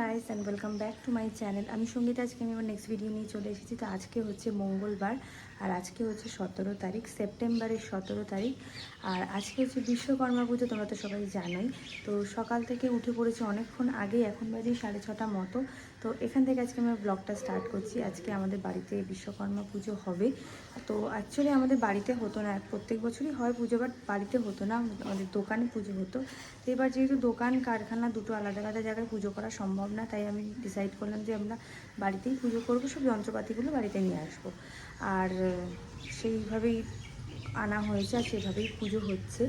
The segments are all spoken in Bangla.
Guys and welcome back to my channel আমি সংগীত, আজকে আমি আমার নেক্সট ভিডিও নিয়ে চলে এসেছি। তো আজকে হচ্ছে মঙ্গলবার, আর আজকে হচ্ছে সতেরো তারিখ, সেপ্টেম্বরের সতেরো তারিখ। আর আজকে হচ্ছে বিশ্বকর্মা পুজো, তোমরা তো সবাই জানোই। তো সকাল থেকে উঠে পড়েছি অনেকক্ষণ আগে এখন বাজে সাড়ে ছটা মতো। তো এখান থেকে আজকে আমরা ব্লগটা স্টার্ট করছি। আজকে আমাদের বাড়িতে বিশ্বকর্মা পুজো হবে। তো অ্যাকচুয়ালি আমাদের বাড়িতে হতো না, প্রত্যেক বছরই হয় পুজো বাট বাড়িতে হতো না, আমাদের দোকানে পুজো হতো। তো এবার যেহেতু দোকান, কারখানা দুটো আলাদা আলাদা জায়গায় পুজো করা সম্ভব না, তাই আমি ডিসাইড করলাম যে আমরা বাড়িতেই পুজো করব, সব যন্ত্রপাতিগুলো বাড়িতে নিয়ে আসব। আর সেইভাবেই আনা হয়েছে আর সেভাবেই পুজো হচ্ছে।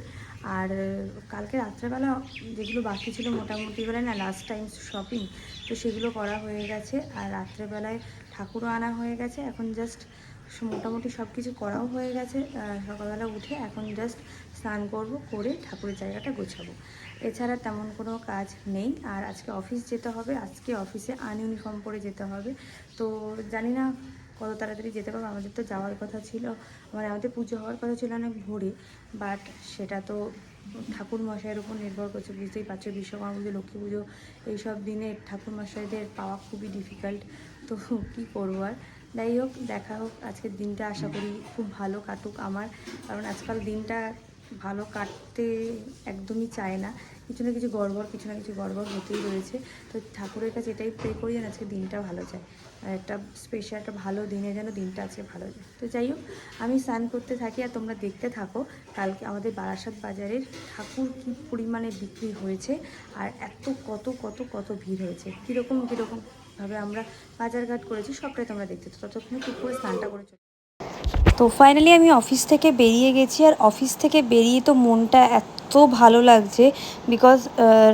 আর কালকে রাত্রেবেলা যেগুলো বাকি ছিল মোটামুটি বেলায় না লাস্ট টাইম শপিং তো সেগুলো করা হয়ে গেছে। আর রাত্রেবেলায় ঠাকুরও আনা হয়ে গেছে। এখন জাস্ট মোটামুটি সব কিছু করাও হয়ে গেছে সকালবেলা উঠে এখন জাস্ট স্নান করব, করে ঠাকুরের জায়গাটা গোছাবো। এছাড়া তেমন কোনো কাজ নেই, আর আজকে অফিস যেতে হবে, আজকে অফিসে আনইউনিফর্ম পরে যেতে হবে। তো জানি না কত তাড়াতাড়ি যেতে পারব, আমাদের তো যাওয়ার কথা ছিল মানে আমাদের পুজো হওয়ার কথা ছিল অনেক ভোরে বাট সেটা তো ঠাকুর মশাইয়ের উপর নির্ভর করছে, বুঝতেই পারছ বিশ্বকর্মা পুজো লক্ষ্মী পুজো এইসব দিনে ঠাকুর মশাইদের পাওয়া খুবই ডিফিকাল্ট তো কী করব আর? যাই হোক, দেখা হোক, আজকের দিনটা আশা করি খুব ভালো কাটুক আমার। কারণ আজকাল দিনটা ভালো কাটতে একদমই চায় না। কিছু না কিছু গড়বড়, কিছু না কিছু গড়বড় হতেই রয়েছে। তো ঠাকুরের কাছে এটাই প্রে করি যেন আজকে দিনটা ভালো যায়। একটা স্পেশাল একটা ভালো দিনে যেন দিনটা আজকে ভালো যায়। তো যাই হোক, আমি স্নান করতে থাকি আর তোমরা দেখতে থাকো, কালকে আমাদের বারাসাত বাজারের ঠাকুর কী পরিমাণে বিক্রি হয়েছে আর এত কত কত কত ভিড় হয়েছে। কীরকম কীরকম ভাবে আমরা বাজারঘাট করেছি সবটাই তোমরা দেখতে ততক্ষণে করে স্নানটা করে তো ফাইনালি আমি অফিস থেকে বেরিয়ে গেছি আর অফিস থেকে বেরিয়ে তো মনটা এত ভালো লাগছে বিকজ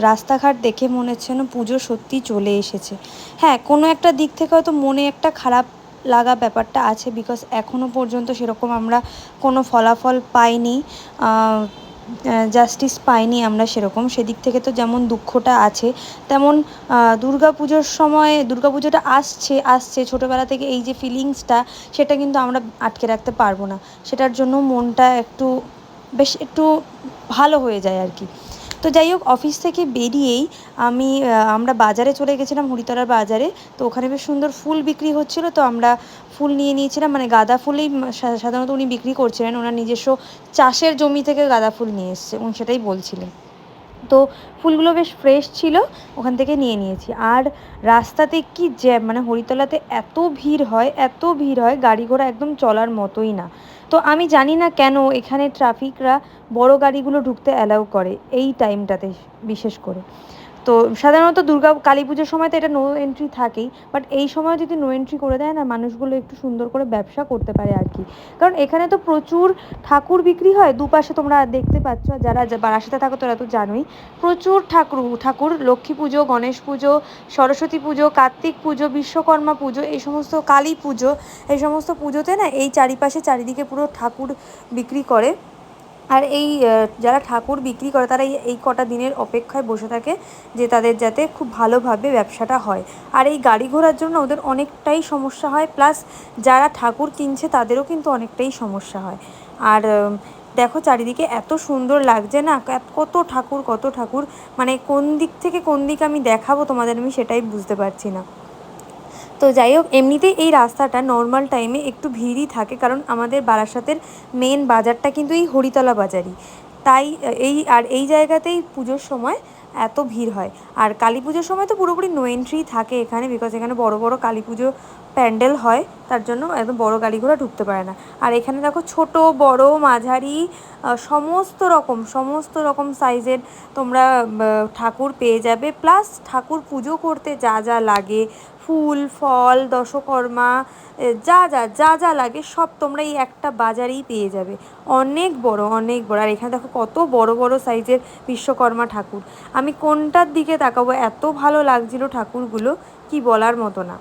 রাস্তাঘাট দেখে মনে হচ্ছে যেন পুজো সত্যি চলে এসেছে। হ্যাঁ কোনো একটা দিক থেকে হয়তো মনে একটা খারাপ লাগা ব্যাপারটা আছে বিকজ এখনও পর্যন্ত সেরকম আমরা কোনো ফলাফল পাইনি। জাস্টিস পাইনি আমরা সেরকম। সেদিক থেকে তো যেমন দুঃখটা আছে, তেমন দুর্গা পুজোর সময় দুর্গা পুজোটা আসছে আসছে। ছোটোবেলা থেকে এই যে ফিলিংসটা সেটা কিন্তু আমরা আটকে রাখতে পারব না। সেটার জন্য মনটা একটু বেশ একটু ভালো হয়ে যায় আর কি। তো যাই হোক অফিস থেকে বেরিয়েই আমি আমরা বাজারে চলে গেছিলাম, হরিতলার বাজারে। তো ওখানে বেশ সুন্দর ফুল বিক্রি হচ্ছিল। তো আমরা ফুল নিয়ে নিয়েছিলাম মানে গাঁদা ফুলেই সাধারণত উনি বিক্রি করছিলেন। ওনার নিজস্ব চাষের জমি থেকে গাঁদা ফুল নিয়ে এসছে, উনি সেটাই বলছিলেন। তো ফুলগুলো বেশ ফ্রেশ ছিল, ওখান থেকে নিয়ে নিয়েছি। আর রাস্তাতে কি জ্যাম মানে হরিতলাতে এত ভিড় হয়, এত ভিড় হয়, গাড়ি ঘোড়া একদম চলার মতোই না। তো আমি জানি না কেন এখানে ট্রাফিকরা বড় গাড়িগুলো ঢুকতে অ্যালাউ করে এই টাইমটাতে বিশেষ করে। তো সাধারণত দুর্গা কালী পুজোর সময় তো এটা নো এন্ট্রি থাকেই বাট এই সময় যদি নো এন্ট্রি করে দেয় না মানুষগুলো একটু সুন্দর করে ব্যবসা করতে পারে আর কি। কারণ এখানে তো প্রচুর ঠাকুর বিক্রি হয়, দুপাশে তোমরা দেখতে পাচ্ছ, যারা বারাসাতে থাকো তোরা তো জানোই, প্রচুর ঠাকুর ঠাকুর, লক্ষ্মী পুজো, গণেশ পুজো, সরস্বতী পুজো, কার্তিক পুজো, বিশ্বকর্মা পুজো, এই সমস্ত কালী পুজো, এই সমস্ত পুজোতে না এই চারিপাশে চারিদিকে পুরো ঠাকুর বিক্রি করে। আর এই যারা ঠাকুর বিক্রি করে, তারা এই কটা দিনের অপেক্ষায় বসে থাকে যে তাদের যাতে খুব ভালোভাবে ব্যবসাটা হয়। আর এই গাড়ি ঘোড়ার জন্য ওদের অনেকটাই সমস্যা হয়, প্লাস যারা ঠাকুর কিনছে তাদেরও কিন্তু অনেকটাই সমস্যা হয়। আর দেখো চারিদিকে এত সুন্দর লাগছে না কত ঠাকুর কত ঠাকুর মানে কোন দিক থেকে কোন দিক আমি দেখাবো তোমাদের, আমি সেটাই বুঝতে পারছি না। তো যাই হোক এমনিতেই এই রাস্তাটা নর্মাল টাইমে একটু ভিড়ই থাকে কারণ আমাদের বারাসাতের মেন বাজারটা কিন্তু এই হরিতলা বাজারই। তাই, এই, আর এই জায়গাতেই পুজোর সময় এত ভিড় হয়। আর কালী পুজোর সময় তো পুরোপুরি নো এন্ট্রি থাকে এখানে বিকজ এখানে বড় বড় কালী পুজো প্যান্ডেল হয়, তার জন্য একদম বড় গাড়ি ঘোড়া ঢুকতে পারে না। আর এখানে দেখো ছোট, বড়, মাঝারি সমস্ত রকম সমস্ত রকম সাইজের তোমরা ঠাকুর পেয়ে যাবে। প্লাস ঠাকুর পুজো করতে যা যা লাগে ফুল, ফল, দশকর্মা যা যা যা যা লাগে সব তোমরা এই একটা বাজারেই পেয়ে যাবে। অনেক বড় অনেক বড়। আর এখানে দেখো কত বড় বড় সাইজের বিশ্বকর্মা ঠাকুর। আমি কোনটার দিকে তাকাবো? এত ভালো লাগছিল ঠাকুরগুলো, কি বলার মতো না।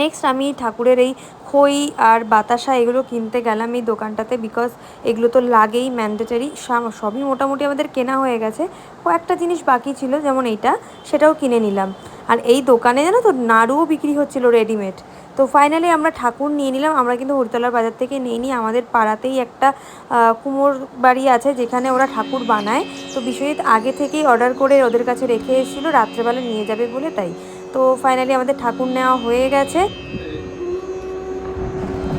নেক্সট আমি ঠাকুরের এই খই আর বাতাসা এগুলো কিনতে গেলাম এই দোকানটাতে বিকজ এগুলো তো লাগেই ম্যান্ডেটারি সবই মোটামুটি আমাদের কেনা হয়ে গেছে। কয়েকটা জিনিস বাকি ছিল, যেমন এইটা, সেটাও কিনে নিলাম। আর এই দোকানে জানো তো নাড়ুও বিক্রি হচ্ছিল রেডিমেড তো ফাইনালি আমরা ঠাকুর নিয়ে নিলাম, আমরা কিন্তু হরিতলার বাজার থেকে নিয়ে নিই আমাদের পাড়াতেই একটা কুমোর বাড়ি আছে যেখানে ওরা ঠাকুর বানায়। তো বিশ্বজিৎ আগে থেকেই অর্ডার করে ওদের কাছে রেখে এসেছিল, রাত্রেবেলা নিয়ে যাবে বলে তাই। তো ফাইনালি আমাদের ঠাকুর নেওয়া হয়ে গেছে।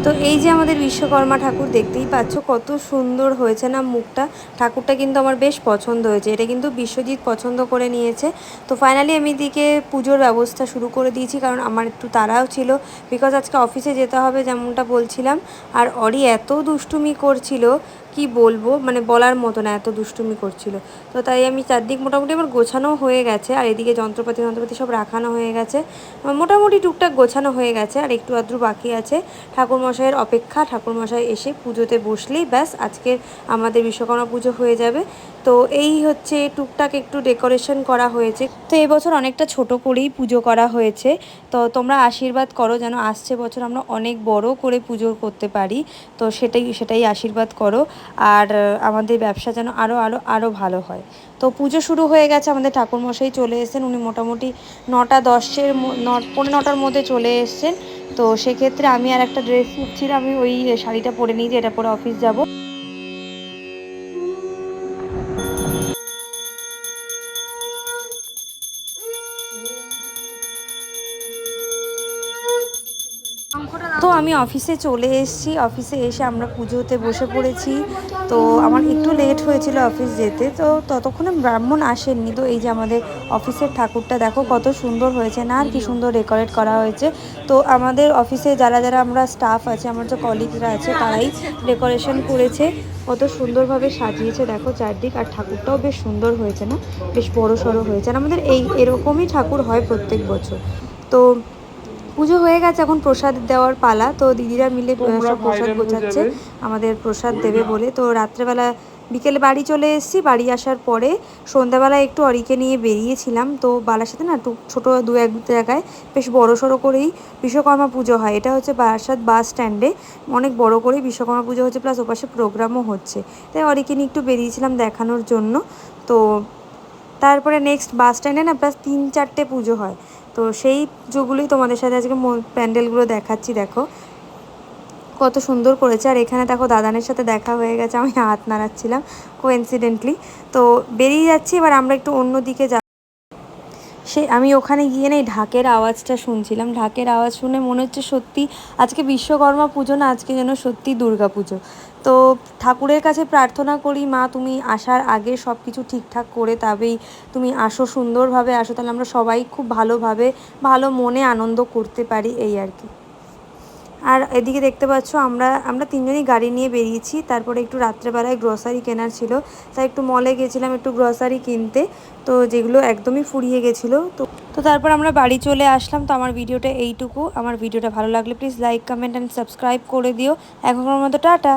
তো এই যে আমাদের বিশ্বকর্মা ঠাকুর দেখতেই পাচ্ছ, কত সুন্দর হয়েছে না মুখটা। ঠাকুরটা কিন্তু আমার বেশ পছন্দ হয়েছে। এটা কিন্তু বিশ্বজিৎ পছন্দ করে নিয়েছে। তো ফাইনালি আমি দিকে পুজোর ব্যবস্থা শুরু করে দিয়েছি, কারণ আমার একটু তাড়াও ছিল। বিকজ আজকে অফিসে যেতে হবে যেমনটা বলছিলাম। আর অরি এত দুষ্টুমি করছিল কি বলব? মানে বলার মতো না, এত দুষ্টুমি করছিল। তো তাই আমি চারদিক মোটামুটি আমার গোছানো হয়ে গেছে, আর এদিকে যন্ত্রপাতি যন্ত্রপাতি সব রাখানো হয়ে গেছে। মোটামুটি টুকটাক গোছানো হয়ে গেছে, আর একটু আদ্রু বাকি আছে। ঠাকুরমশাইয়ের অপেক্ষা, ঠাকুরমশাই এসে পুজোতে বসলেই ব্যাস, আজকের আমাদের বিশ্বকর্মা পুজো হয়ে যাবে। তো এই হচ্ছে টুকটাক একটু ডেকোরেশন করা হয়েছে। তো এবছর অনেকটা ছোট করেই পুজো করা হয়েছে। তো তোমরা আশীর্বাদ করো যেন আসছে বছর আমরা অনেক বড় করে পুজো করতে পারি। তো সেটাই সেটাই আশীর্বাদ করো। আর আমাদের ব্যবসা যেন আরও আরও আরও ভালো হয়। তো পুজো শুরু হয়ে গেছে, আমাদের ঠাকুরমশাই চলে এসেছেন। উনি মোটামুটি নটা দশের ন, পৌনে নটার মধ্যে চলে এসেছেন। তো সেক্ষেত্রে আমি আর একটা ড্রেস নিচ্ছিলাম আমি ওই শাড়িটা পরে নিয়েছি এটা পরে অফিস যাব। আমি অফিসে চলে এসেছি। অফিসে এসে আমরা পুজোতে বসে পড়েছি। তো আমার একটু লেট হয়েছিল অফিস যেতে। তো ততক্ষণে ব্রাহ্মণ আসেননি। তো এই যে আমাদের অফিসের ঠাকুরটা, দেখো কত সুন্দর হয়েছে না আর কি সুন্দর ডেকোরেট করা হয়েছে। তো আমাদের অফিসে যারা যারা আমরা স্টাফ আছে, আমার যে কলিগরা আছে, তারাই ডেকোরেশন করেছে। কত সুন্দরভাবে সাজিয়েছে, দেখো চারদিক। আর ঠাকুরটাও বেশ সুন্দর হয়েছে না? বেশ বড় সড়ো হয়েছে। আর আমাদের এই এরকমই ঠাকুর হয় প্রত্যেক বছর। তো পুজো হয়ে গেছে এখন প্রসাদ দেওয়ার পালা। তো দিদিরা মিলে সব প্রসাদ গোছাচ্ছে। আমাদের প্রসাদ দেবে বলে। তো রাত্রেবেলা বিকেলে বাড়ি চলে এসেছি। বাড়ি আসার পরে সন্ধ্যাবেলা একটু অরিকে নিয়ে বেরিয়েছিলাম। তো বারাসাতে না একটু ছোটো দু এক জায়গায় বেশ বড় সড়ো করেই বিশ্বকর্মা পুজো হয়। এটা হচ্ছে বারাসাত বাস স্ট্যান্ডে। অনেক বড় করেই বিশ্বকর্মা পুজো হচ্ছে প্লাস ওপাশে প্রোগ্রামও হচ্ছে। তাই অরিকে নিয়ে একটু বেরিয়েছিলাম দেখানোর জন্য। তো তারপরে নেক্সট বাস স্ট্যান্ডে না প্লাস তিন চারটে পুজো হয়। তো সেই পুজোগুলোই তোমাদের সাথে আজকে প্যান্ডেলগুলো দেখাচ্ছি, দেখো। কত সুন্দর করেছে। আর এখানে দেখো দাদানের সাথে দেখা হয়ে গেছে, আমি হাত নাড়াচ্ছিলাম কোইন্সিডেন্টলি তো বেরিয়ে যাচ্ছি, এবার আমরা একটু অন্য দিকে যাব সে আমি ওখানে গিয়ে নেই ঢাকের আওয়াজটা শুনছিলাম। ঢাকের আওয়াজ শুনে মনে হচ্ছে সত্যি আজকে বিশ্বকর্মা পুজো না, আজকে যেন সত্যি দুর্গা পুজো তো ঠাকুরের কাছে প্রার্থনা করি, মা তুমি আসার আগে সব কিছু ঠিকঠাক করে তবেই তুমি আসো, সুন্দরভাবে আসো, তাহলে আমরা সবাই খুব ভালোভাবে, ভালো মনে আনন্দ করতে পারি, এই আর কি। আর এদিকে দেখতে পাচ্ছ আমরা আমরা তিনজনই গাড়ি নিয়ে বেরিয়েছি, তারপরে একটু রাত্রেবেলায় গ্রসারি কেনার ছিল, তাই একটু মলে গেছিলাম একটু গ্রসারি কিনতে, তো যেগুলো একদমই ফুরিয়ে গেছিল, তো তো তারপর আমরা বাড়ি চলে আসলাম, তো আমার ভিডিওটা এইটুকু, আমার ভিডিওটা ভালো লাগলে please like comment and subscribe করে দিও, এখনকার মতো টাটা।